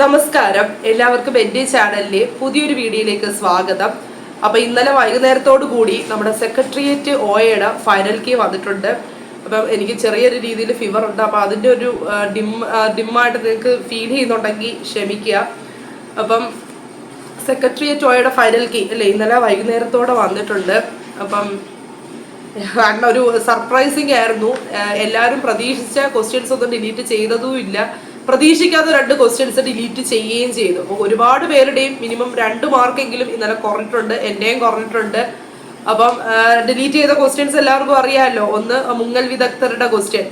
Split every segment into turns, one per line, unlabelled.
നമസ്കാരം. എല്ലാവർക്കും എന്റെ ചാനലിലെ പുതിയൊരു വീഡിയോയിലേക്ക് സ്വാഗതം. അപ്പോൾ ഇന്നലെ വൈകുന്നേരത്തോടു കൂടി നമ്മുടെ സെക്രട്ടേറിയറ്റ് ഓയയുടെ ഫൈനൽ കീ വന്നിട്ടുണ്ട്. അപ്പം എനിക്ക് ചെറിയൊരു രീതിയിൽ ഫീവർ ഉണ്ട്. അപ്പോൾ അതിന്റെ ഒരു ഡിം ഡിമ്മായിട്ട് നിങ്ങൾക്ക് ഫീൽ ചെയ്യുന്നുണ്ടെങ്കിൽ ക്ഷമിക്കുക. അപ്പം സെക്രട്ടേറിയറ്റ് ഓയയുടെ ഫൈനൽ കീ അല്ലേ ഇന്നലെ വൈകുന്നേരത്തോടെ വന്നിട്ടുണ്ട്. അപ്പം കാരണം ഒരു സർപ്രൈസിങ് ആയിരുന്നു എല്ലാവരും പ്രതീക്ഷിച്ച ക്വസ്റ്റ്യൻസ് ഒന്നും ഡിലീറ്റ് ചെയ്തതും ഇല്ല പ്രതീക്ഷിക്കാത്ത രണ്ട് ക്വസ്റ്റ്യൻസ് ഡിലീറ്റ് ചെയ്യുകയും ചെയ്തു. അപ്പോൾ ഒരുപാട് പേരുടെയും മിനിമം രണ്ട് മാർക്കെങ്കിലും ഇന്നലെ കുറഞ്ഞിട്ടുണ്ട് എന്റെയും കുറഞ്ഞിട്ടുണ്ട്. അപ്പം ഡിലീറ്റ് ചെയ്ത ക്വസ്റ്റ്യൻസ് എല്ലാവർക്കും അറിയാമല്ലോ. ഒന്ന് മുങ്ങൽ വിദഗ്ധരുടെ ക്വസ്റ്റ്യൻ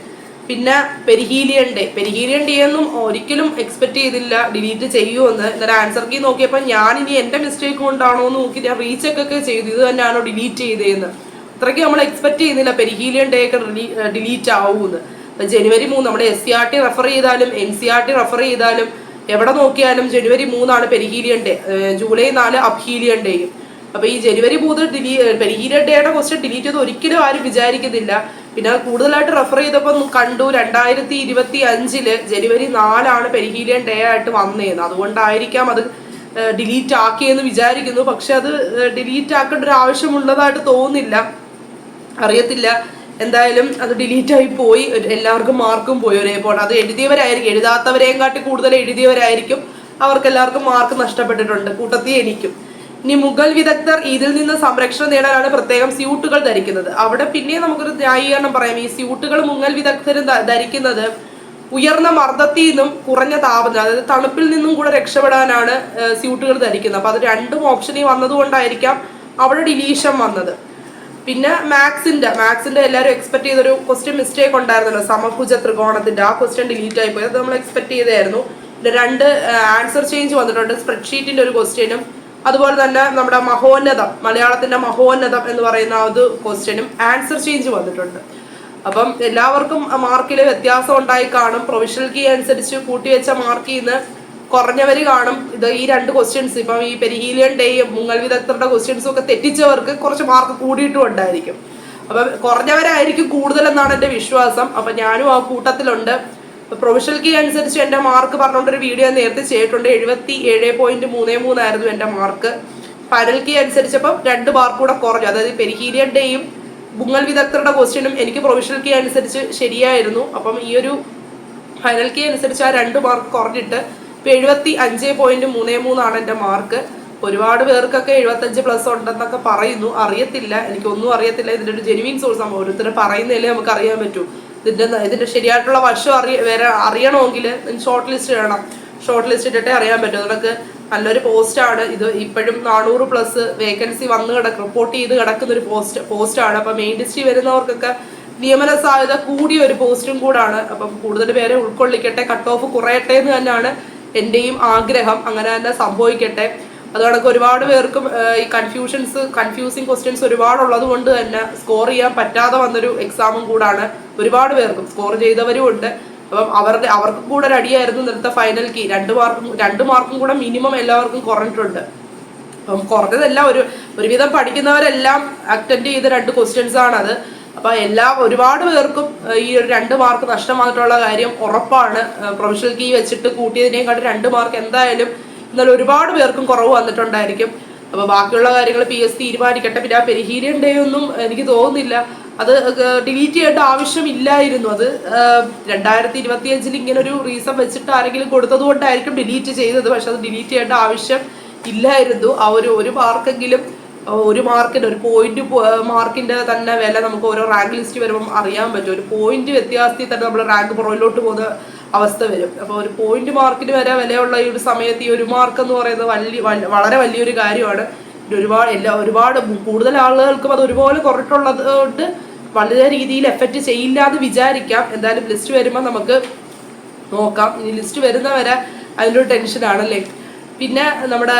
പിന്നെ പെരിഹീലിയൻ ഡേ പെരിഹീലിയൻ ഡേ ഒന്നും ഒരിക്കലും എക്സ്പെക്ട് ചെയ്തില്ല ഡിലീറ്റ് ചെയ്യുമെന്ന്. ഇന്നലെ ആൻസർ കീ നോക്കിയപ്പോൾ ഞാൻ ഇനി എന്റെ മിസ്റ്റേക്ക് കൊണ്ടാണോ എന്ന് നോക്കി ഞാൻ റീചെക്ക് ഒക്കെ ചെയ്തു. ഇത് തന്നെയാണോ ഡിലീറ്റ് ചെയ്തതെന്ന് അത്രയ്ക്ക് നമ്മൾ എക്സ്പെക്ട് ചെയ്യുന്നില്ല പെരിഹീലിയൻ ഡേ ഒക്കെ ഡിലീറ്റ് ആവുമെന്ന് ജനുവരി മൂന്ന് നമ്മുടെ S C R T refer ചെയ്താലും N C R T refer ചെയ്താലും എവിടെ നോക്കിയാലും ജനുവരി മൂന്നാണ് പെരിഹീലിയൻ ഡേ ജൂലൈ നാല് അബ്ഹീലിയൻ ഡേയും. അപ്പൊ ഈ ജനുവരി മൂന്ന് ഡിലീ പെരിഹീലിയൻ ഡേയുടെ ക്വസ്റ്റ്യൻ ഡിലീറ്റ് ചെയ്ത് ഒരിക്കലും ആരും വിചാരിക്കുന്നില്ല. പിന്നെ കൂടുതലായിട്ട് റെഫർ ചെയ്തപ്പോൾ കണ്ടു രണ്ടായിരത്തി ഇരുപത്തി അഞ്ചിൽ ജനുവരി നാലാണ് പെരിഹീലിയൻ ഡേ ആയിട്ട് വന്നേന്ന്. അതുകൊണ്ടായിരിക്കാം അത് ഡിലീറ്റ് ആക്കിയെന്ന് വിചാരിക്കുന്നു. പക്ഷെ അത് ഡിലീറ്റ് ആക്കേണ്ട ഒരു ആവശ്യമുള്ളതായിട്ട് തോന്നുന്നില്ല. അറിയത്തില്ല. എന്തായാലും അത് ഡിലീറ്റ് ആയി പോയി. എല്ലാവർക്കും മാർക്കും പോയി ഒരേപോലെ. അത് എഴുതിയവരായിരിക്കും. എഴുതാത്തവരെയും കാട്ടി കൂടുതൽ എഴുതിയവരായിരിക്കും. അവർക്ക് എല്ലാവർക്കും മാർക്ക് നഷ്ടപ്പെട്ടിട്ടുണ്ട്. കൂട്ടത്തിൽ എനിക്കും. ഇനി മുഗൾ വിദഗ്ധർ ഇതിൽ നിന്ന് സംരക്ഷണം നേടാനാണ് പ്രത്യേകം സ്യൂട്ടുകൾ ധരിക്കുന്നത്. അവിടെ പിന്നെ നമുക്കൊരു ന്യായീകരണം പറയാം. ഈ സ്യൂട്ടുകൾ മുഗൾ വിദഗ്ധരും ധരിക്കുന്നത് ഉയർന്ന മർദ്ദത്തിൽ നിന്നും കുറഞ്ഞ താപനില അതായത് തണുപ്പിൽ നിന്നും കൂടെ രക്ഷപ്പെടാനാണ് സ്യൂട്ടുകൾ ധരിക്കുന്നത്. അപ്പൊ അത് രണ്ടും ഓപ്ഷനിൽ വന്നതുകൊണ്ടായിരിക്കാം അവിടെ ഡിലീഷൻ വന്നത്. പിന്നെ മാത്സിന്റെ മാത്സിന്റെ എല്ലാവരും എക്സ്പെക്ട് ചെയ്തൊരു ക്വസ്റ്റ്യൻ മിസ്റ്റേക്ക് ഉണ്ടായിരുന്നല്ലോ സമഭുജ ത്രികോണത്തിന്റെ. ആ ക്വസ്റ്റ്യൻ ഡിലീറ്റ് ആയി പോയി. അത് നമ്മൾ എക്സ്പെക്ട് ചെയ്തായിരുന്നു രണ്ട് ആൻസർ ചേഞ്ച് വന്നിട്ടുണ്ട്. സ്പ്രെഡ്ഷീറ്റിന്റെ ഒരു ക്വസ്റ്റ്യനും അതുപോലെ തന്നെ നമ്മുടെ മഹോന്നതം മലയാളത്തിന്റെ മഹോന്നതം എന്ന് പറയുന്ന ഒരു ക്വസ്റ്റ്യനും ആൻസർ ചേഞ്ച് വന്നിട്ടുണ്ട്. അപ്പം എല്ലാവർക്കും മാർക്കിൽ വ്യത്യാസം ഉണ്ടായി കാണും. പ്രൊവിഷണൽ കീ അനുസരിച്ച് കൂട്ടിവെച്ച മാർക്കിൽ നിന്ന് കുറഞ്ഞവർ കാണും. ഇത് ഈ രണ്ട് ക്വസ്റ്റ്യൻസ് ഇപ്പം ഈ പെരിഹീലിയൻ ഡേയും മുങ്ങൽ വിദഗ്ധരുടെ ക്വസ്റ്റ്യൻസും ഒക്കെ തെറ്റിച്ചവർക്ക് കുറച്ച് മാർക്ക് കൂടിയിട്ടും ഉണ്ടായിരിക്കും. അപ്പം കുറഞ്ഞവരായിരിക്കും കൂടുതലെന്നാണ് എന്റെ വിശ്വാസം. അപ്പം ഞാനും ആ കൂട്ടത്തിലുണ്ട്. പ്രൊഫഷണൽ കീ അനുസരിച്ച് എന്റെ മാർക്ക് പറഞ്ഞുകൊണ്ടൊരു വീഡിയോ നേരത്തെ ചെയ്തിട്ടുണ്ട്. എഴുപത്തി ഏഴ് പോയിന്റ് മൂന്ന് മൂന്നായിരുന്നു എന്റെ മാർക്ക് ഫൈനൽ കീ അനുസരിച്ചപ്പം രണ്ട് മാർക്ക് കൂടെ കുറഞ്ഞു. അതായത് പെരിഹീലിയൻ ഡേയും മുങ്ങൽ വിദഗ്ധരുടെ ക്വസ്റ്റ്യനും എനിക്ക് പ്രൊഫഷണൽ കീ അനുസരിച്ച് ശരിയായിരുന്നു. അപ്പം ഈ ഒരു ഫൈനൽ കീ അനുസരിച്ച് ആ രണ്ട് മാർക്ക് കുറഞ്ഞിട്ട് ഇപ്പൊ എഴുപത്തി അഞ്ച് പോയിന്റ് മൂന്ന് മൂന്നാണ് എന്റെ മാർക്ക്. ഒരുപാട് പേർക്കൊക്കെ എഴുപത്തഞ്ച് പ്ലസ് ഉണ്ടെന്നൊക്കെ പറയുന്നു. അറിയത്തില്ല. എനിക്കൊന്നും അറിയത്തില്ല. ഇതിന്റെ ഒരു ജെനുവിൻ സോഴ്സ് ആണ്. ഓരോരുത്തർ പറയുന്നതിലേ നമുക്ക് അറിയാൻ പറ്റൂ. ഇതിന്റെ ഇതിന്റെ ശരിയായിട്ടുള്ള വർഷം അറിയ വരെ അറിയണമെങ്കിൽ ഷോർട്ട് ലിസ്റ്റ് ചെയ്യണം ഷോർട്ട് ലിസ്റ്റ് ഇട്ടിട്ടേ അറിയാൻ പറ്റും. അതൊക്കെ നല്ലൊരു പോസ്റ്റാണ് ഇത് ഇപ്പോഴും നാനൂറ് പ്ലസ് വേക്കൻസി വന്ന് കിടക്കും റിപ്പോർട്ട് ചെയ്ത് കിടക്കുന്ന ഒരു പോസ്റ്റ് പോസ്റ്റാണ് അപ്പം മെയിൻ ലിസ്റ്റിൽ വരുന്നവർക്കൊക്കെ നിയമന സാധ്യത കൂടിയ ഒരു പോസ്റ്റും കൂടാണ്. അപ്പം കൂടുതൽ പേരെ ഉൾക്കൊള്ളിക്കട്ടെ. കട്ട് ഓഫ് കുറയട്ടെ എന്ന് തന്നെയാണ് എന്റെയും ആഗ്രഹം അങ്ങനെ തന്നെ സംഭവിക്കട്ടെ. അതുകൊണ്ടൊക്കെ ഒരുപാട് പേർക്കും ഈ കൺഫ്യൂഷൻസ് കൺഫ്യൂസിങ് ക്വസ്റ്റ്യൻസ് ഒരുപാടുള്ളത് കൊണ്ട് തന്നെ സ്കോർ ചെയ്യാൻ പറ്റാതെ വന്നൊരു എക്സാമും കൂടാണ് ഒരുപാട് പേർക്കും. സ്കോർ ചെയ്തവരും ഉണ്ട്. അപ്പം അവരുടെ അവർക്കും കൂടെ ഒരു അടിയായിരുന്നു ഇന്നലത്തെ ഫൈനൽ കീ രണ്ട് മാർക്കും രണ്ട് മാർക്കും കൂടെ മിനിമം എല്ലാവർക്കും കുറഞ്ഞിട്ടുണ്ട്. അപ്പം കുറഞ്ഞതെല്ലാം ഒരു ഒരുവിധം പഠിക്കുന്നവരെല്ലാം അറ്റൻഡ് ചെയ്ത രണ്ട് ക്വസ്റ്റ്യൻസ് ആണത്. അപ്പൊ എല്ലാ ഒരുപാട് പേർക്കും ഈ ഒരു രണ്ട് മാർക്ക് നഷ്ടം വന്നിട്ടുള്ള കാര്യം ഉറപ്പാണ്. പ്രൊഫഷണൽ കീ വെച്ചിട്ട് കൂട്ടിയതിനേക്കാട്ട് രണ്ട് മാർക്ക് എന്തായാലും എന്നാൽ ഒരുപാട് പേർക്കും കുറവ് വന്നിട്ടുണ്ടായിരിക്കും. അപ്പൊ ബാക്കിയുള്ള കാര്യങ്ങൾ പി എസ് തീരുമാനിക്കട്ടെ. പിന്നെ ആ പെരിഹീരിയൻ ഡേ ഒന്നും എനിക്ക് തോന്നുന്നില്ല. അത് ഡിലീറ്റ് ചെയ്യേണ്ട ആവശ്യമില്ലായിരുന്നു അത്. രണ്ടായിരത്തി ഇരുപത്തി അഞ്ചിൽ ഇങ്ങനെ ഒരു റീസൺ വെച്ചിട്ട് ആരെങ്കിലും കൊടുത്തത് കൊണ്ടായിരിക്കും ഡിലീറ്റ് ചെയ്തത്. പക്ഷെ അത് ഡിലീറ്റ് ചെയ്യേണ്ട ആവശ്യം ഇല്ലായിരുന്നു. ആ ഒരു ഒരു മാർക്കെങ്കിലും ഒരു മാർക്കിന്റെ ഒരു പോയിന്റ് മാർക്കിന്റെ തന്നെ വില നമുക്ക് ഓരോ റാങ്ക് ലിസ്റ്റ് വരുമ്പോൾ അറിയാൻ പറ്റും. ഒരു പോയിന്റ് വ്യത്യാസത്തിൽ തന്നെ നമ്മൾ റാങ്ക് പുറകിലോട്ട് പോകുന്ന അവസ്ഥ വരും. അപ്പോൾ ഒരു പോയിന്റ് മാർക്കിന് വരെ വിലയുള്ള ഈ ഒരു സമയത്ത് ഈ ഒരു മാർക്ക് എന്ന് പറയുന്നത് വലിയ വല- വളരെ വലിയൊരു കാര്യമാണ്. ഒരുപാട് എല്ലാ ഒരുപാട് കൂടുതൽ ആളുകൾക്കും അത് ഒരുപോലെ കുറഞ്ഞിട്ടുള്ളത് കൊണ്ട് വളരെ രീതിയിൽ എഫക്റ്റ് ചെയ്യില്ല എന്ന് വിചാരിക്കാം. എന്തായാലും ലിസ്റ്റ് വരുമ്പോൾ നമുക്ക് നോക്കാം. ഇനി ലിസ്റ്റ് വരുന്നവരെ അതിന്റെ ഒരു ടെൻഷനാണല്ലേ പിന്നെ നമ്മുടെ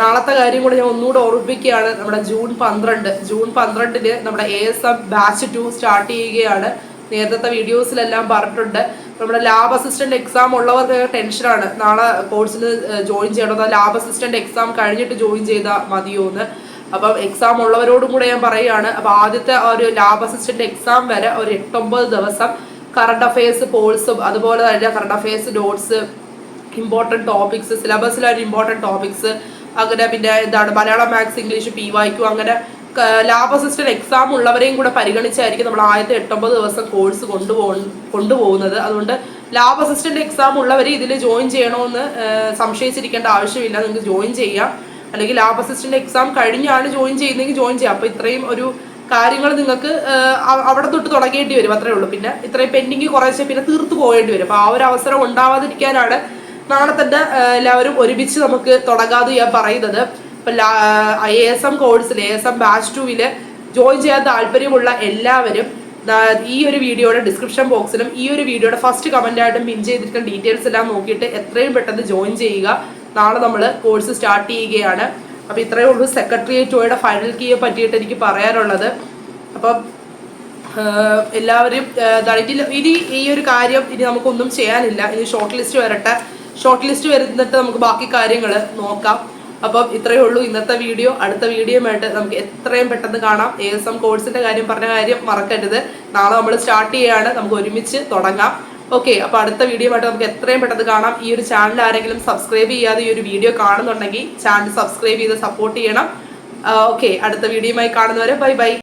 നാളത്തെ കാര്യം കൂടെ ഞാൻ ഒന്നുകൂടെ ഓർമ്മിപ്പിക്കുകയാണ്. നമ്മുടെ ജൂൺ പന്ത്രണ്ട് ജൂൺ പന്ത്രണ്ടിന് നമ്മുടെ A S M batch two start ചെയ്യുകയാണ്. നേരത്തെ വീഡിയോസിലെല്ലാം പറഞ്ഞിട്ടുണ്ട്. നമ്മുടെ ലാബ് അസിസ്റ്റന്റ് എക്സാം ഉള്ളവർക്ക് ടെൻഷനാണ് നാളെ കോഴ്സിൽ ജോയിൻ ചെയ്യണോ. ലാബ് അസിസ്റ്റന്റ് എക്സാം കഴിഞ്ഞിട്ട് ജോയിൻ ചെയ്താൽ മതിയോ എന്ന് അപ്പം എക്സാം ഉള്ളവരോടും കൂടെ ഞാൻ പറയുകയാണ്. അപ്പം ആദ്യത്തെ ഒരു ലാബ് അസിസ്റ്റന്റ് എക്സാം വരെ ഒരു എട്ടൊമ്പത് ദിവസം കറണ്ട് അഫയേഴ്സ് പോൾസും അതുപോലെ തന്നെ current affairs notes important topics സിലബസിലൊരു important topics അങ്ങനെ പിന്നെ എന്താണ് മലയാളം മാത്സ് ഇംഗ്ലീഷ് പി വായിക്കും അങ്ങനെ ലാബ് അസിസ്റ്റന്റ് എക്സാം ഉള്ളവരെയും കൂടെ പരിഗണിച്ചായിരിക്കും നമ്മൾ ആദ്യത്തെ എട്ടൊമ്പത് ദിവസം കോഴ്സ് കൊണ്ടുപോ കൊണ്ടുപോകുന്നത് അതുകൊണ്ട് ലാബ് അസിസ്റ്റന്റ് എക്സാം ഉള്ളവർ ഇതിൽ ജോയിൻ ചെയ്യണമെന്ന് സംശയിച്ചിരിക്കേണ്ട ആവശ്യമില്ല. നിങ്ങൾക്ക് ജോയിൻ ചെയ്യാം. അല്ലെങ്കിൽ ലാബ് അസിസ്റ്റന്റ് എക്സാം കഴിഞ്ഞാണ് ജോയിൻ ചെയ്യുന്നതെങ്കിൽ ജോയിൻ ചെയ്യാം. അപ്പോൾ ഇത്രയും ഒരു കാര്യങ്ങൾ നിങ്ങൾക്ക് അവിടെ തൊട്ട് തുടങ്ങേണ്ടി വരും. അത്രേ ഉള്ളൂ. പിന്നെ ഇത്രയും പെൻഡിങ് കുറേശ്ശെ പിന്നെ തീർത്ത് പോകേണ്ടി വരും. അപ്പോൾ ആ ഒരു അവസരം ഉണ്ടാവാതിരിക്കാനാണ് നാളെ തന്നെ എല്ലാവരും ഒരുമിച്ച് നമുക്ക് തുടങ്ങാതെ ഞാൻ പറയുന്നത്. ഇപ്പം ഐ എസ് എം കോഴ്സിൽ എ എസ് എം ബാച്ച് ടുവിൽ ജോയിൻ ചെയ്യാൻ താല്പര്യമുള്ള എല്ലാവരും ഈ ഒരു വീഡിയോയുടെ ഡിസ്ക്രിപ്ഷൻ ബോക്സിലും ഈ ഒരു വീഡിയോയുടെ ഫസ്റ്റ് കമന്റ് ആയിട്ടും പിൻ ചെയ്തിരിക്കുന്ന ഡീറ്റെയിൽസ് എല്ലാം നോക്കിയിട്ട് എത്രയും പെട്ടെന്ന് ജോയിൻ ചെയ്യുക. നാളെ നമ്മൾ കോഴ്സ് സ്റ്റാർട്ട് ചെയ്യുകയാണ്. അപ്പോൾ ഇത്രയേ ഉള്ളൂ സെക്രട്ടേറിയറ്റ് ടോയുടെ ഫൈനൽ കീയെ പറ്റിയിട്ട് എനിക്ക് പറയാനുള്ളത്. അപ്പം എല്ലാവരും ഇനി ഈ ഒരു കാര്യം ഇനി നമുക്കൊന്നും ചെയ്യാനില്ല. ഇനി ഷോർട്ട് ലിസ്റ്റ് വരട്ടെ. ഷോർട്ട് ലിസ്റ്റ് വരുന്നിട്ട് നമുക്ക് ബാക്കി കാര്യങ്ങൾ നോക്കാം. അപ്പം ഇത്രയേ ഉള്ളൂ. ഇന്നത്തെ വീഡിയോ. അടുത്ത വീഡിയോയുമായിട്ട് നമുക്ക് എത്രയും പെട്ടെന്ന് കാണാം. എ എസ് എം കോഴ്സിന്റെ കാര്യം പറഞ്ഞ കാര്യം മറക്കരുത്. നാളെ നമ്മൾ സ്റ്റാർട്ട് ചെയ്യാണ്. നമുക്ക് ഒരുമിച്ച് തുടങ്ങാം. ഓക്കെ അപ്പോൾ അടുത്ത വീഡിയോ ആയിട്ട് നമുക്ക് എത്രയും പെട്ടെന്ന് കാണാം. ഈ ഒരു ചാനൽ ആരെങ്കിലും സബ്സ്ക്രൈബ് ചെയ്യാതെ ഈ ഒരു വീഡിയോ കാണുന്നുണ്ടെങ്കിൽ ചാനൽ സബ്സ്ക്രൈബ് ചെയ്ത് സപ്പോർട്ട് ചെയ്യണം. ഓക്കെ അടുത്ത വീഡിയോയുമായി കാണുന്നവരെ ബൈ ബൈ